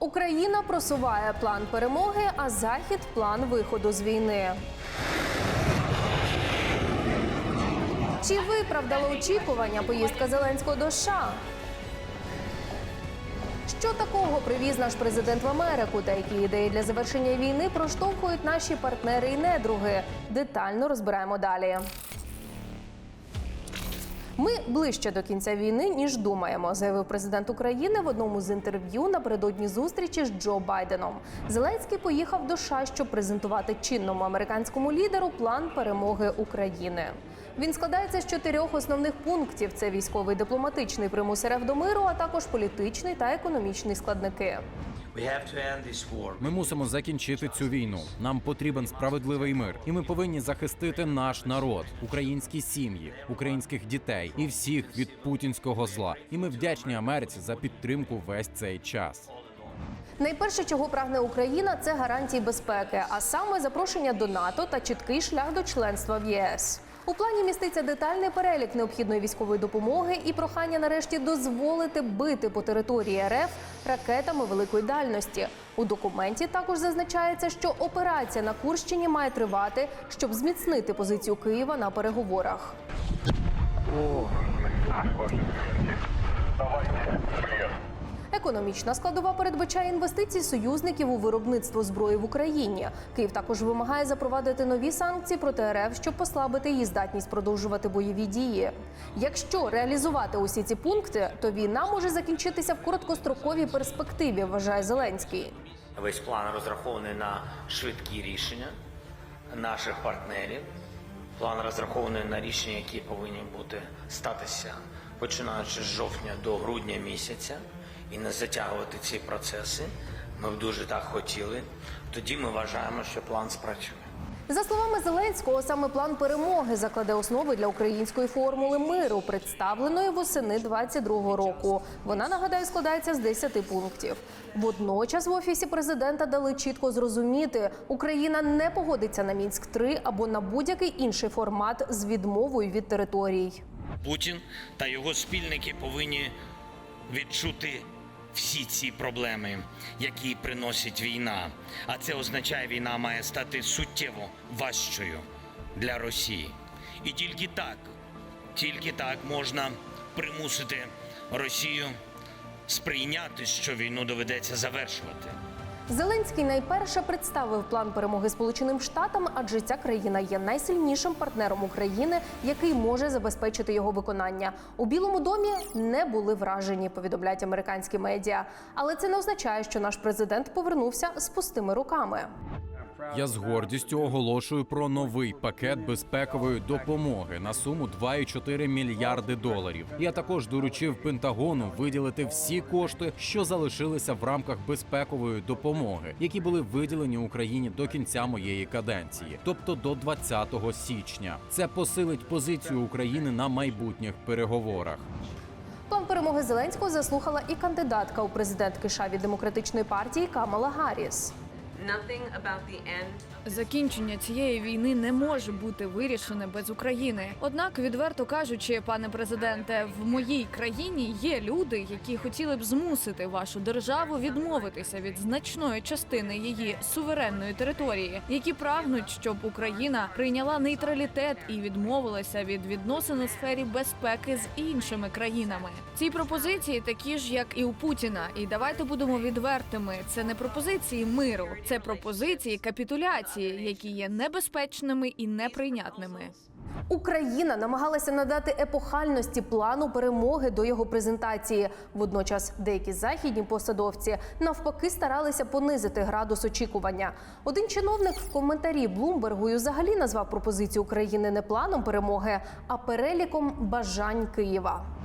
Україна просуває план перемоги, а Захід план виходу з війни. Чи виправдала очікування поїздка Зеленського до США? Що такого привіз наш президент в Америку та які ідеї для завершення війни проштовхують наші партнери і недруги? Детально розбираємо далі. Ми ближче до кінця війни ніж думаємо, заявив президент України в одному з інтерв'ю напередодні зустрічі з Джо Байденом. Зеленський поїхав до США, щоб презентувати чинному американському лідеру план перемоги України. Він складається з чотирьох основних пунктів: це військовий дипломатичний примус РФ до миру, а також політичний та економічний складники. We have to end this war. Ми мусимо закінчити цю війну. Нам потрібен справедливий мир, і ми повинні захистити наш народ, українські сім'ї, українських дітей і всіх від путінського зла. І ми вдячні Америці за підтримку весь цей час. Найперше, чого прагне Україна, це гарантії безпеки, а саме запрошення до НАТО та чіткий шлях до членства в ЄС. У плані міститься детальний перелік необхідної військової допомоги і прохання нарешті дозволити бити по території РФ ракетами великої дальності. У документі також зазначається, що операція на Курщині має тривати, щоб зміцнити позицію Києва на переговорах. Економічна складова передбачає інвестиції союзників у виробництво зброї в Україні. Київ також вимагає запровадити нові санкції проти РФ, щоб послабити її здатність продовжувати бойові дії. Якщо реалізувати усі ці пункти, то війна може закінчитися в короткостроковій перспективі, вважає Зеленський. Весь план розрахований на швидкі рішення наших партнерів. План розрахований на рішення, які повинні бути статися починаючи з жовтня до грудня місяця, і не затягувати ці процеси. Ми б дуже так хотіли. Тоді ми вважаємо, що план спрацює. За словами Зеленського, саме план перемоги закладе основи для української формули миру, представленої восени 22-го року. Вона нагадаю складається з 10 пунктів. Водночас в офісі президента дали чітко зрозуміти, Україна не погодиться на мінськ 3 або на будь-який інший формат з відмовою від територій. Путін та його спільники повинні відчути всі ці проблеми, які приносить війна. А це означає, війна має стати суттєво важчою для Росії. І тільки так, тільки так можна примусити Росію сприйняти, що війну доведеться завершувати. Зеленський найперше представив план перемоги Сполученим Штатам, адже ця країна є найсильнішим партнером України, який може забезпечити його виконання. У Білому домі не були вражені, повідомляють американські медіа. Але це не означає, що наш президент повернувся з пустими руками. Я з гордістю оголошую про новий пакет безпекової допомоги на суму 2,4 мільярди доларів. Я також доручив Пентагону виділити всі кошти, що залишилися в рамках безпекової допомоги, які були виділені Україні до кінця моєї каденції, тобто до 20 січня. Це посилить позицію України на майбутніх переговорах. План перемоги Зеленського заслухала і кандидатка у президентки США від демократичної партії Камала Гарріс. Закінчення цієї війни не може бути вирішене без України. Однак, відверто кажучи, пане президенте, в моїй країні є люди, які хотіли б змусити вашу державу відмовитися від значної частини її суверенної території, які прагнуть, щоб Україна прийняла нейтралітет і відмовилася від відносин у сфері безпеки з іншими країнами. Ці пропозиції такі ж, як і у Путіна. І давайте будемо відвертими. Це не пропозиції миру, це пропозиції капітуляції, які є небезпечними і неприйнятними. Україна намагалася надати епохальності плану перемоги до його презентації. Водночас деякі західні посадовці навпаки старалися понизити градус очікування. Один чиновник в коментарі Блумбергу взагалі назвав пропозицію України не планом перемоги, а переліком бажань Києва.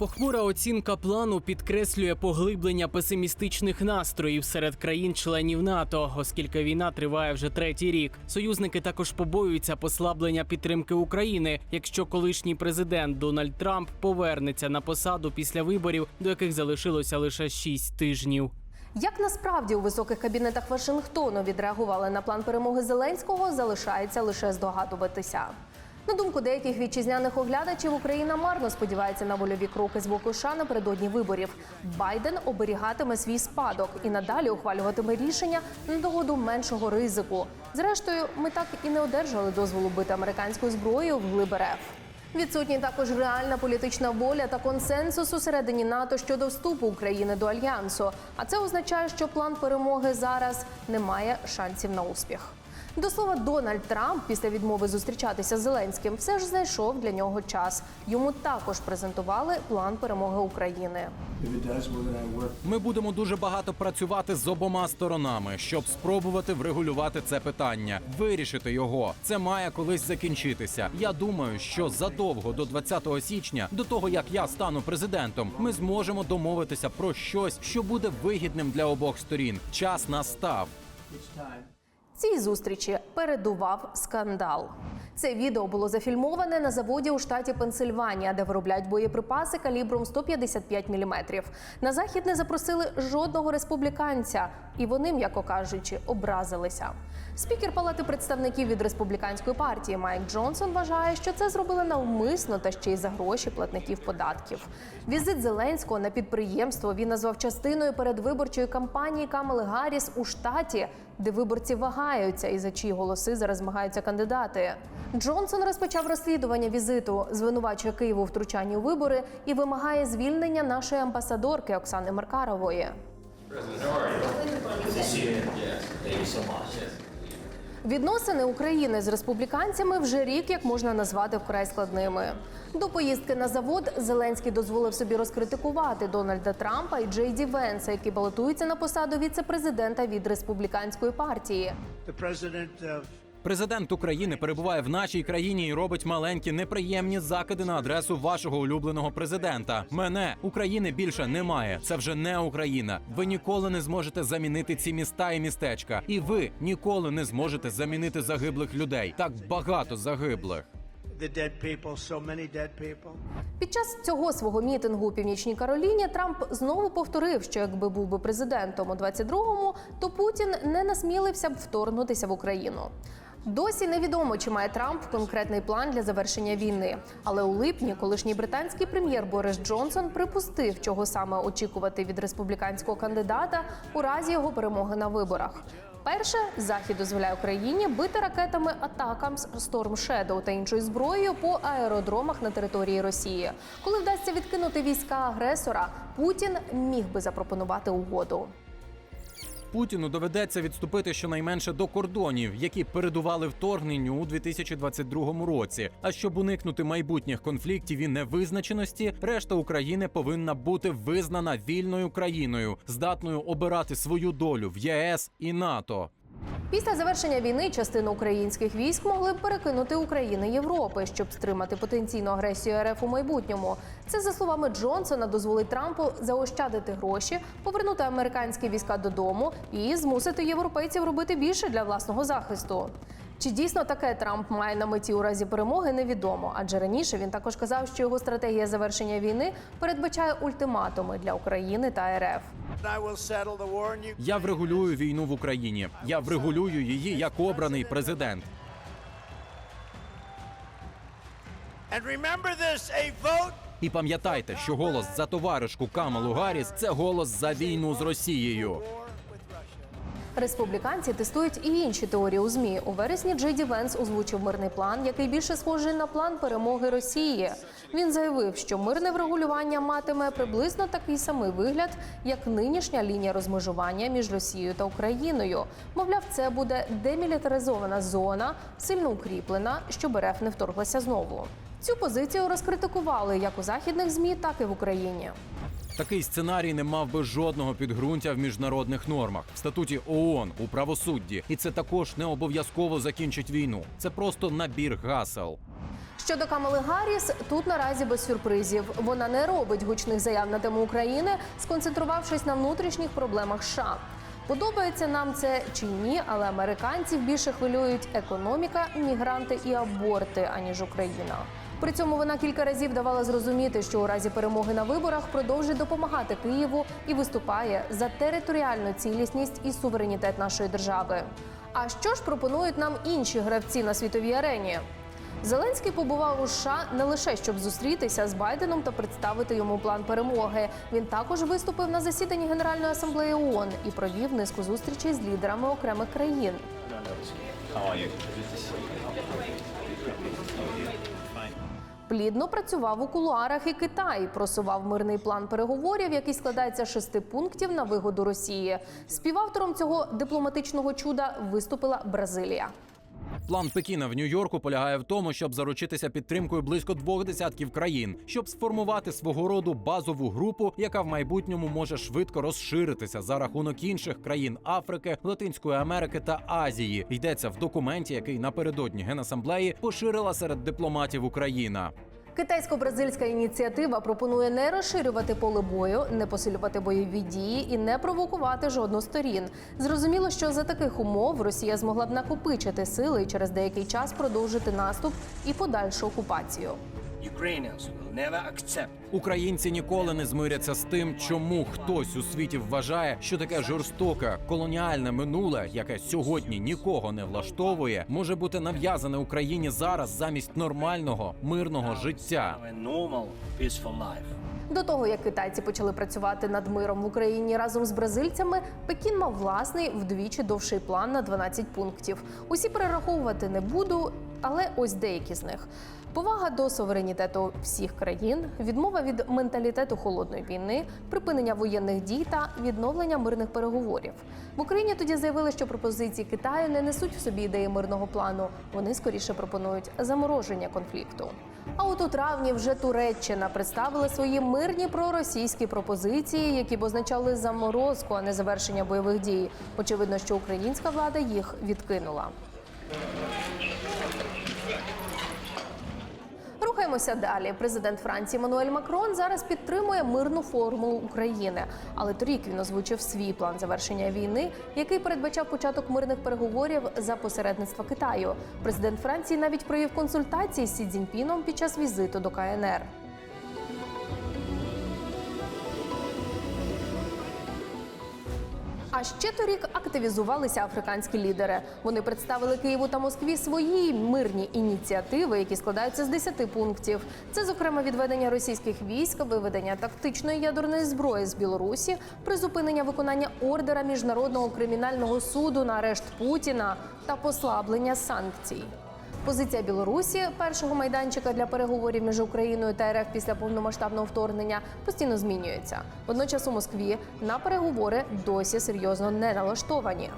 Похмура оцінка плану підкреслює поглиблення песимістичних настроїв серед країн-членів НАТО, оскільки війна триває вже третій рік. Союзники також побоюються послаблення підтримки України, якщо колишній президент Дональд Трамп повернеться на посаду після виборів, до яких залишилося лише шість тижнів. Як насправді у високих кабінетах Вашингтону відреагували на план перемоги Зеленського, залишається лише здогадуватися. На думку деяких вітчизняних оглядачів, Україна марно сподівається на вольові кроки з боку США напередодні виборів. Байден оберігатиме свій спадок і надалі ухвалюватиме рішення на догоду меншого ризику. Зрештою, ми так і не одержали дозволу бити американською зброєю в РФ. Відсутні також реальна політична воля та консенсус усередині НАТО щодо вступу України до альянсу. А це означає, що план перемоги зараз не має шансів на успіх. До слова, Дональд Трамп після відмови зустрічатися з Зеленським все ж знайшов для нього час. Йому також презентували план перемоги України. Ми будемо дуже багато працювати з обома сторонами, щоб спробувати врегулювати це питання, вирішити його. Це має колись закінчитися. Я думаю, що задовго до 20 січня, до того як я стану президентом, ми зможемо домовитися про щось, що буде вигідним для обох сторін. Час настав. Цій зустрічі передував скандал. Це відео було зафільмоване на заводі у штаті Пенсильванія, де виробляють боєприпаси калібром 155 мм. На захід не запросили жодного республіканця, і вони, м'яко кажучи, образилися. Спікер Палати представників від республіканської партії Майк Джонсон вважає, що це зробили навмисно та ще й за гроші платників податків. Візит Зеленського на підприємство він назвав частиною передвиборчої кампанії Камели Гарріс у штаті, де виборці вагаються і за чиї голоси зараз змагаються кандидати. Джонсон розпочав розслідування візиту, звинувачує Києву втручанні у вибори і вимагає звільнення нашої амбасадорки Оксани Маркарової. Відносини України з республіканцями вже рік як можна назвати вкрай складними. До поїздки на завод Зеленський дозволив собі розкритикувати Дональда Трампа і Джей Ді Венса, які балотуються на посаду віце-президента від республіканської партії. Президент України перебуває в нашій країні і робить маленькі неприємні закиди на адресу вашого улюбленого президента. Мене України більше немає. Це вже не Україна. Ви ніколи не зможете замінити ці міста і містечка. І ви ніколи не зможете замінити загиблих людей. Так багато загиблих. The dead people, so many dead people. Під час цього свого мітингу у північній Кароліні Трамп знову повторив, що якби був би президентом у 22-му, то Путін не насмілився б вторгнутися в Україну. Досі невідомо, чи має Трамп конкретний план для завершення війни. Але у липні колишній британський прем'єр Борис Джонсон припустив, чого саме очікувати від республіканського кандидата у разі його перемоги на виборах. Перше, захід дозволяє Україні бити ракетами атакам з Storm Shadow та іншою зброєю по аеродромах на території Росії. Коли вдасться відкинути війська агресора, Путін міг би запропонувати угоду. Путіну доведеться відступити щонайменше до кордонів, які передували вторгненню у 2022 році. А щоб уникнути майбутніх конфліктів і невизначеності, решта України повинна бути визнана вільною країною, здатною обирати свою долю в ЄС і НАТО. Після завершення війни частину українських військ могли б перекинути України Європи, щоб стримати потенційну агресію РФ у майбутньому. Це за словами Джонсона дозволить Трампу заощадити гроші, повернути американські війська додому і змусити європейців робити більше для власного захисту. Чи дійсно таке Трамп має на меті у разі перемоги, невідомо. Адже раніше він також казав, що його стратегія завершення війни передбачає ультиматуми для України та РФ. Я врегулюю війну в Україні. Я врегулюю її як обраний президент. І пам'ятайте, що голос за товаришку Камалу Гарріс – це голос за війну з Росією. Республіканці тестують і інші теорії у змі. У вересні Джей Ді Венс озвучив мирний план, який більше схожий на план перемоги Росії. Він заявив, що мирне врегулювання матиме приблизно такий самий вигляд, як нинішня лінія розмежування між Росією та Україною. Мовляв, це буде демілітаризована зона, сильно укріплена, щоб РФ не вторглася знову. Цю позицію розкритикували як у західних змі, так і в Україні. Такий сценарій не мав би жодного підґрунтя в міжнародних нормах в статуті ООН у правосудді, і це також не обов'язково закінчить війну. Це просто набір гасел. Щодо Камали Гарріс, тут наразі без сюрпризів. Вона не робить гучних заяв на тему України, сконцентрувавшись на внутрішніх проблемах США. Подобається нам це чи ні, але американців більше хвилюють економіка, мігранти і аборти, аніж Україна. При цьому вона кілька разів давала зрозуміти, що у разі перемоги на виборах продовжить допомагати Києву і виступає за територіальну цілісність і суверенітет нашої держави. А що ж пропонують нам інші гравці на світовій арені? Зеленський побував у США не лише щоб зустрітися з Байденом та представити йому план перемоги. Він також виступив на засіданні Генеральної асамблеї ООН і провів низку зустрічей з лідерами окремих країн. Плідно працював у кулуарах і Китай. Просував мирний план переговорів, який складається з шести пунктів на вигоду Росії. Співавтором цього дипломатичного чуда виступила Бразилія. План Пекіна в Нью-Йорку полягає в тому, щоб заручитися підтримкою близько двох десятків країн, щоб сформувати свого роду базову групу, яка в майбутньому може швидко розширитися за рахунок інших країн Африки, Латинської Америки та Азії. Йдеться в документі, який напередодні генасамблеї поширила серед дипломатів Україна. Китайсько-бразильська ініціатива пропонує не розширювати поле бою, не посилювати бойові дії і не провокувати жодну сторін. Зрозуміло, що за таких умов Росія змогла б накопичити сили і через деякий час продовжити наступ і подальшу окупацію. Ukrainians will never Українці ніколи не змиряться з тим, чому хтось у світі вважає, що таке жорстоке колоніальне минуле, яке сьогодні нікого не влаштовує, може бути нав'язане Україні зараз замість нормального мирного життя. До того як китайці почали працювати над миром в Україні разом з бразильцями, Пекін мав власний вдвічі довший план на 12 пунктів. Усі перераховувати не буду, але ось деякі з них. Повага до суверенітету всіх країн, відмова від менталітету холодної війни, припинення воєнних дій та відновлення мирних переговорів. В Україні тоді заявили, що пропозиції Китаю не несуть в собі ідеї мирного плану. Вони скоріше пропонують замороження конфлікту. А от у травні вже Туреччина представила свої мирні проросійські пропозиції, які б означали заморозку, а не завершення бойових дій. Очевидно, що українська влада їх відкинула. Рухаємося далі. Президент Франції Мануель Макрон зараз підтримує мирну формулу України. Але торік він озвучив свій план завершення війни, який передбачав початок мирних переговорів за посередництва Китаю. Президент Франції навіть провів консультації з Сі Цзіньпіном під час візиту до КНР. А ще торік активізувалися африканські лідери. Вони представили Києву та Москві свої мирні ініціативи, які складаються з 10 пунктів. Це, зокрема, відведення російських військ, виведення тактичної ядерної зброї з Білорусі, призупинення виконання ордера міжнародного кримінального суду на арешт Путіна та послаблення санкцій. Позиція Білорусі, першого майданчика для переговорів між Україною та РФ після повномасштабного вторгнення, постійно змінюється. Водночас у Москві на переговори досі серйозно не налаштовані.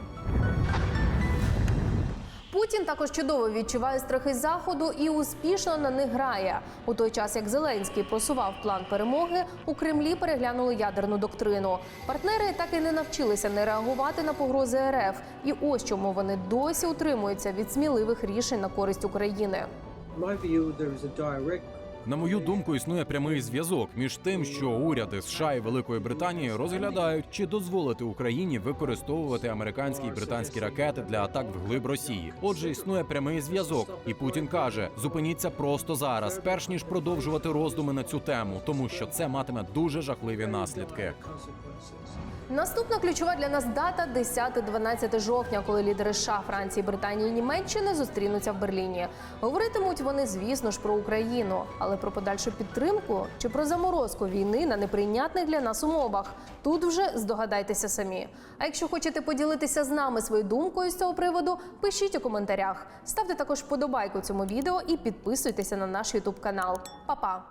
Путін також чудово відчуває страхи заходу і успішно на них грає. У той час, як Зеленський просував план перемоги, у Кремлі переглянули ядерну доктрину. Партнери так і не навчилися не реагувати на погрози РФ. І ось чому вони досі утримуються від сміливих рішень на користь України. На мою думку, існує прямий зв'язок між тим, що уряди США і Великої Британії розглядають, чи дозволити Україні використовувати американські і британські ракети для атак вглиб Росії. Отже, існує прямий зв'язок, і Путін каже: зупиніться просто зараз, перш ніж продовжувати роздуми на цю тему, тому що це матиме дуже жахливі наслідки. Наступна ключова для нас дата 10-12 жовтня, коли лідери США, Франції, Британії і Німеччини зустрінуться в Берліні. Говоритимуть вони, звісно ж, про Україну, але про подальшу підтримку чи про заморозку війни на неприйнятних для нас умовах. Тут вже здогадайтеся самі. А якщо хочете поділитися з нами своєю думкою з цього приводу, пишіть у коментарях. Ставте також вподобайку цьому відео і підписуйтеся на наш Ютуб канал. Па-па!